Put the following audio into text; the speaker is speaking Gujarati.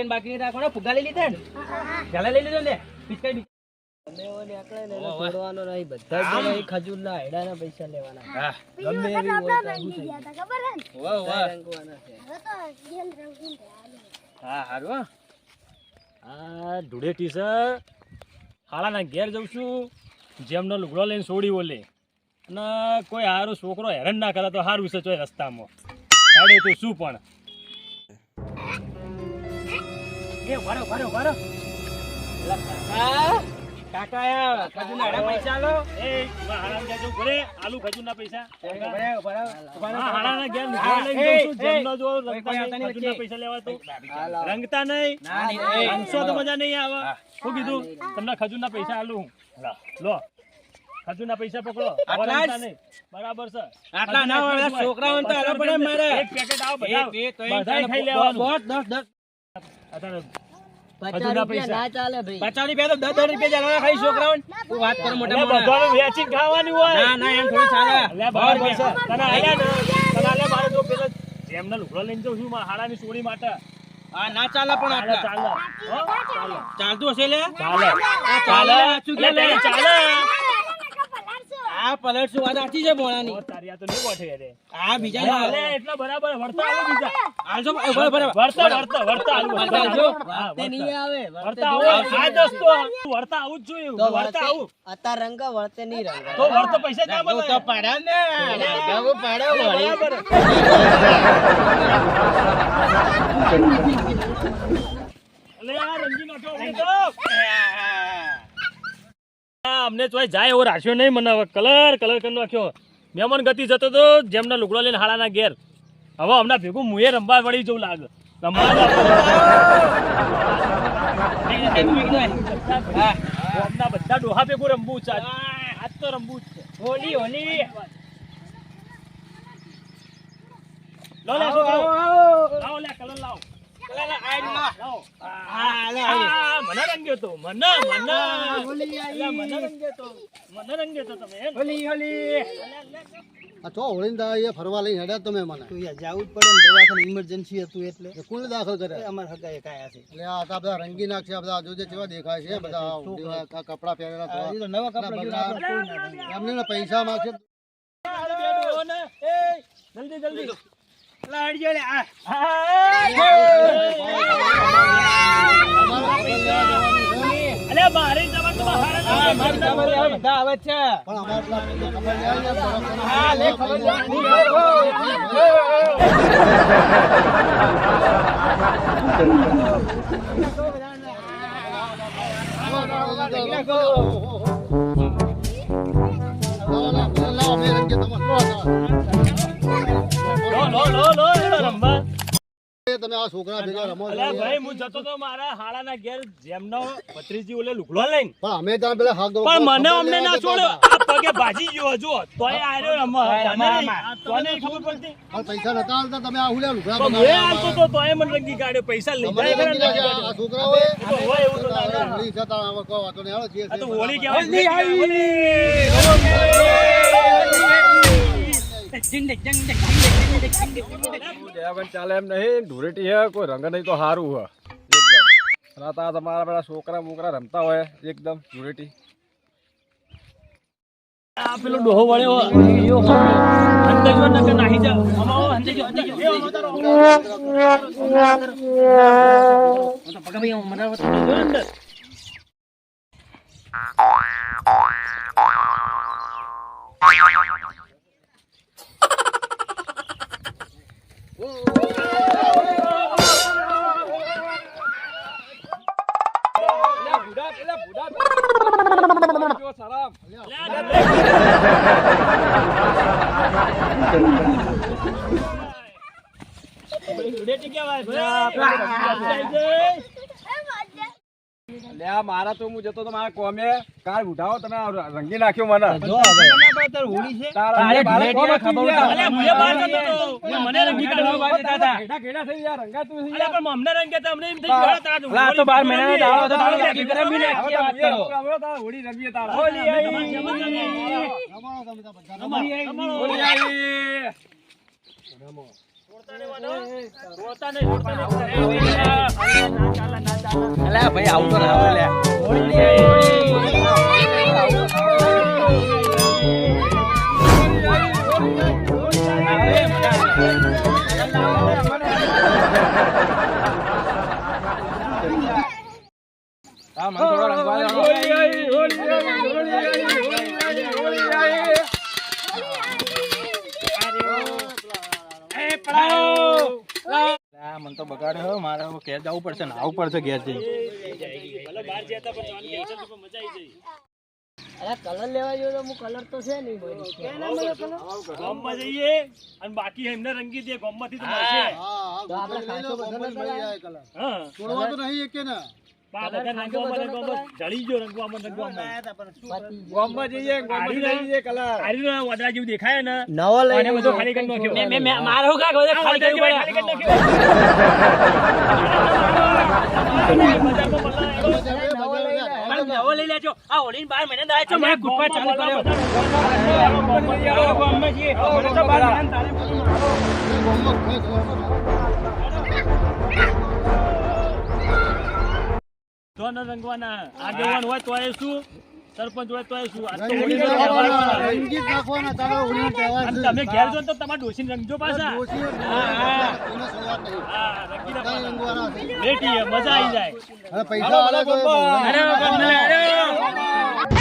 પિચકારી બાકી રાખો ને ફુગા લઈ લીધા ને? પેલા લઈ લીધો ને? હારું ધૂળેટી છે. હાલાના ઘેર જઉં છું. જેમનો લુગડો લઈને છોડી ઓલે. અને કોઈ હારો છોકરો હેરાન ના કરે તો સારું છે ચોય રસ્તામાં. તો શું પણ. એ વારો વારો વારો. કાકા. પૈસા લો. એ આલુ પૈસા. જઉં જેમનો જો રંગતા નહીં, નહીં ખજૂરના વચ્ચે. પૈસા લેવા તો. રંગતા નહીં. ના, નહીં, એ, રંગશો તો મજા નહીં આવે. શું કીધું? તમને ખજૂરના પૈસા આલું હું. લા, ખજૂરના પૈસા પકડો. આટલા નહીં. બરાબર છે. આટલા ના હોય, છોકરાઓને તો આલવા પડે મારે. એક પેકેટ આવો બધા એક, બે, ત્રણ, બધાય ખાઈ લેવાનું. દસ, દસ, અત્યારે પચાસ રૂપિયા ના ચાલે ભાઈ. પચાસ રૂપિયા તો દસ દસ રૂપિયા ચાલવાના ખાલી છોકરાઓને? તું વાત કરો મોટા અલ્યા વેચી ખાવાની હોય. ના ના એમ થોડી ચાલે. અલ્યા બરાબર તને આલ્યા તને આલ્યા મારે જો પેલો જેમને લુગડો લઈને જઉં છું હાડાની સોડી માટે. હા ના ચાલે પણ ચાલે આટલા ચાલે. ચાલતું હશે લે? ચાલે. ચાલે ચાલે સાચું કે એટલે લે? ચાલે આ પલટ શું વાત છે મોણાની? તારી આ તો નહીં ગોઠવે રે આ બીજા ના એટલા બરાબર વર્તા આવો બીજા. હાલજો એ બરાબર વર્તા વળતા વર્તા વળતા આવું નહીં આવે વર્તા આવો. આ દોસ્તો વર્તા આવું જ જોઈએ તો વળતા આવું. અતા રંગ વર્તે નહીં રંગ. તો વર્તો પૈસા જ હું તો પાડા ને. ગાવો પાડા વળી. બરાબર. અલે આ રંગી નાખ્યો અમને ચોય જાય એવો રાખ્યો નહીં મને હવે. કલર કલર કરી નાખ્યો. મહેમાન ગતિ જતો તો જેમના લુગડો લઈને હાડાના ઘેર. હવે હમણાં ભેગું મુએ રમવા વળી જવું લાગે. રમવા બધા ડોહા ભેગું રમવું છે આજ. તો રમવું જ છે. હોલી હોલી. લો લે આવો, છોકરો. આવો, આવો. લાવો લે કલર લાવો. મને રંગ્યો ફરવા લઈને હેડ્યા તમે મને યાર જાવું જ ઇમરજન્સી હતું એટલે એ દાખલ આ બધા રંગી નાખશે બધા જોજે કેવા દેખાય છે બધા કપડાં પહેરેલા તો નવા કપડાં જલ્દી જલ્દી લાડજો લે આ અમારા ખબર લેવા જવાની છે. અલ્યા બારે જવાનું તો બહાર જ હા, આવવાનું. મારી ખબર આવે, બધા આવે છે. હા લે ખબર તમે આ છોકરા ભેગા રમો છો ભાઈ હું જતો તો મારા હાડાના ઘેર જેમનો ભત્રીજી ઓલે લુગડો લઈને. પણ અમે ત્યાં પેલા હાક દો- પણ મને અમને ના છોડો. આ પગે ભાજી ગયો જો તોય આર્યો તોય તને નહીં- નહીં ખબર પડતી? પણ પૈસા નતા આલતા? તમે આ હુલ્યા લુગડા પણ એ આલતો તો તોય મને રંગી કાઢ્યો. પૈસા લઈ નાખ્યા. આ છોકરા હોય એવું તો ના હોળી જતા આવો કો વાતો ને હાલો, જે તો હોળી બધા. કહેવાય. જિંગ ચાલે એમ નહીં ધૂળેટી હે કોઈ રંગ નહીં તો સારું હે એકદમ અને આ તો આ તમારા બધા છોકરા બોકરા રમતા હોય એકદમ ધૂળેટી આ પેલો ડોહો વળ્યો ઈયો અંદર જો નકર નાહી જા અમાવો અંદર જો અંદર જો એ અમાવો તારો હું તો પગા ભાઈ હું મરાવત કરું છું અંદર. ભાઈ એટલે આ મારા તો હું જતો તો મારા કોમે કાર ઉઠાવો તમે રંગી નાખ્યો મને તારા તારે બારે કોમ ખબર અલ્યા મુએ બહાર જતો તો મને રંગી કાઢ્યો દાદા. કેડા કેડા થઈ ગયા રંગા તું અલે પણ અમને રંગે તો અમને એમ થઈ ગયો તારા અલા, આ તો બાર મહિનાનો દાડો હતો, તારે હોળી કરે બી ને. વાત કરો હવે તારા હોળી રંગીએ તારા. હોલી આઈ. રમાડો તમે બધા. રમાડો. હોળી આવી. છોડતા અલ્યા ભાઈ આવું તો ના હોય લ્યા. હા, મને થોડો રંગવા દો. હોળી આઈ, હોળી આઈ, હોળી આઈ, હોળી આઈ, હોળી આઈ. એ, પડાવો. અલ્યા, મને તો બગાડે હો. મારે હવે ઘેર જવું પડશે નાવું પડશે ઘેર જઈને આવી જાય. કલર લેવા ગયો તો હું કલર તો છે નહીં ગામમાં જઈએ અને બાકી એમને રંગી દે ગામમાંથી તો મળશે. હા હા તો આપણે ખાસો બધા મળી જાય કલર હા. છોડવા તો નહીં કે ને નવો લઈ આને બધો ખાલી કરી નાખ્યો. મેં- મેં- મેં- મારે હું કાંઈ બધું ખાલી ખાલી કરવું કરી પડે? નાખ્યો. નવો લઈ લેજો. આ બાર મહિના દાય છો મેં ગુટપા ચાલુ કર્યો. ગામમાં જઈએ. તો તો ન રંગવાના આગેવાન હોય તોય શું સરપંચ હોય તોય શું તો રંગીત નાખવાના, તમે ઘેર જો તો તમારા ડોશીને રંગજો પાછા. બેટી મજા આવી જાય. પૈસા તો અરે.